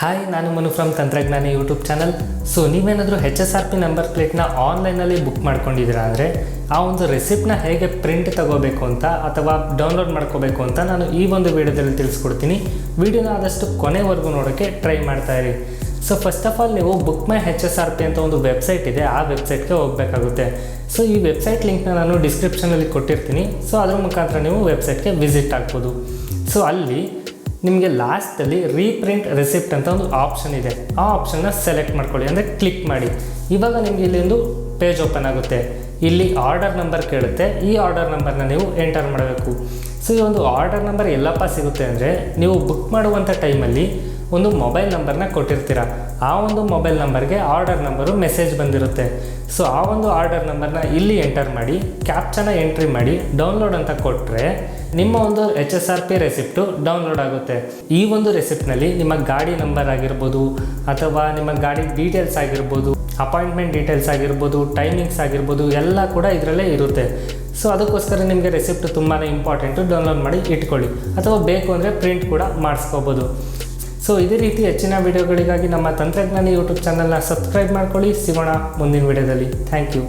Hi ನಾನು Manu from Tantragnani YouTube channel so ನೀವೇನಾದರೂ H S R P number ಪ್ಲೇಟ್ನ ಆನ್ಲೈನಲ್ಲಿ book ಮಾಡ್ಕೊಂಡಿದ್ದೀರಾ ಅಂದರೆ, ಆ ಒಂದು ರೆಸಿಪ್ಟ್ನ ಹೇಗೆ ಪ್ರಿಂಟ್ ತಗೋಬೇಕು ಅಂತ ಅಥವಾ ಡೌನ್ಲೋಡ್ ಮಾಡ್ಕೋಬೇಕು ಅಂತ ನಾನು ಈ ಒಂದು ವಿಡಿಯೋದಲ್ಲಿ ತಿಳಿಸ್ಕೊಡ್ತೀನಿ. ವಿಡಿಯೋನ ಆದಷ್ಟು ಕೊನೆವರೆಗೂ ನೋಡೋಕ್ಕೆ ಟ್ರೈ ಮಾಡ್ತಾ ಇರಿ. ಸೊ ಫಸ್ಟ್ ಆಫ್ ಆಲ್ ನೀವು book my H S R P ಅಂತ ಒಂದು ವೆಬ್ಸೈಟ್ ಇದೆ, ಆ ವೆಬ್ಸೈಟ್ಗೆ ಹೋಗಬೇಕಾಗುತ್ತೆ. ಸೊ ಈ ವೆಬ್ಸೈಟ್ ಲಿಂಕ್ನ ನಾನು ಡಿಸ್ಕ್ರಿಪ್ಷನಲ್ಲಿ ಕೊಟ್ಟಿರ್ತೀನಿ. ಸೊ ಅದ್ರ ಮುಖಾಂತರ ನೀವು ವೆಬ್ಸೈಟ್ಗೆ ವಿಸಿಟ್ ಆಗ್ಬೋದು. ಸೊ ಅಲ್ಲಿ ನಿಮಗೆ ಲಾಸ್ಟಲ್ಲಿ ರೀಪ್ರಿಂಟ್ ರೆಸಿಪ್ಟ್ ಅಂತ ಒಂದು ಆಪ್ಷನ್ ಇದೆ. ಆ ಆಪ್ಷನ್ನ ಸೆಲೆಕ್ಟ್ ಮಾಡ್ಕೊಳ್ಳಿ ಅಂದರೆ ಕ್ಲಿಕ್ ಮಾಡಿ. ಇವಾಗ ನಿಮಗೆ ಇಲ್ಲಿ ಒಂದು ಪೇಜ್ ಓಪನ್ ಆಗುತ್ತೆ. ಇಲ್ಲಿ ಆರ್ಡರ್ ನಂಬರ್ ಕೇಳುತ್ತೆ. ಈ ಆರ್ಡರ್ ನಂಬರ್ನ ನೀವು ಎಂಟರ್ ಮಾಡಬೇಕು. ಸೊ ಈ ಒಂದು ಆರ್ಡರ್ ನಂಬರ್ ಎಲ್ಲಪ್ಪ ಸಿಗುತ್ತೆ ಅಂದರೆ, ನೀವು ಬುಕ್ ಮಾಡುವಂಥ ಟೈಮಲ್ಲಿ ಒಂದು ಮೊಬೈಲ್ ನಂಬರ್ನ ಕೊಟ್ಟಿರ್ತೀರ. ಆ ಒಂದು ಮೊಬೈಲ್ ನಂಬರ್ಗೆ ಆರ್ಡರ್ ನಂಬರು ಮೆಸೇಜ್ ಬಂದಿರುತ್ತೆ. ಸೊ, ಆ ಒಂದು ಆರ್ಡರ್ ನಂಬರ್ನ ಇಲ್ಲಿ ಎಂಟರ್ ಮಾಡಿ, ಕ್ಯಾಪ್ಚನ ಎಂಟ್ರಿ ಮಾಡಿ, ಡೌನ್ಲೋಡ್ ಅಂತ ಕೊಟ್ಟರೆ ನಿಮ್ಮ ಒಂದು H S R P receipt download ಆಗುತ್ತೆ. ಈ ಒಂದು ರೆಸಿಪ್ಟ್ನಲ್ಲಿ ನಿಮ್ಮ ಗಾಡಿ ನಂಬರ್ ಆಗಿರ್ಬೋದು, ಅಥವಾ ನಿಮ್ಮ ಗಾಡಿ ಡೀಟೇಲ್ಸ್ ಆಗಿರ್ಬೋದು, ಅಪಾಯಿಂಟ್ಮೆಂಟ್ ಡೀಟೇಲ್ಸ್ ಆಗಿರ್ಬೋದು, ಟೈಮಿಂಗ್ಸ್ ಆಗಿರ್ಬೋದು, ಎಲ್ಲ ಕೂಡ ಇದರಲ್ಲೇ ಇರುತ್ತೆ. ಸೊ, ಅದಕ್ಕೋಸ್ಕರ ನಿಮಗೆ ರೆಸಿಪ್ಟ್ ತುಂಬಾ ಇಂಪಾರ್ಟೆಂಟು ಡೌನ್ಲೋಡ್ ಮಾಡಿ ಇಟ್ಕೊಳ್ಳಿ. ಅಥವಾ ಬೇಕು ಅಂದರೆ ಪ್ರಿಂಟ್ ಕೂಡ ಮಾಡಿಸ್ಕೋಬೋದು. ಸೊ ಇದೇ ರೀತಿ ಹೆಚ್ಚಿನ ವಿಡಿಯೋಗಳಿಗಾಗಿ ನಮ್ಮ ತಂತ್ರಜ್ಞಾನಿ ಯೂಟ್ಯೂಬ್ ಚಾನಲ್ನ ಸಬ್ಸ್ಕ್ರೈಬ್ ಮಾಡ್ಕೊಳ್ಳಿ. ಸಿಗೋಣ ಮುಂದಿನ ವಿಡಿಯೋದಲ್ಲಿ ಥ್ಯಾಂಕ್ ಯು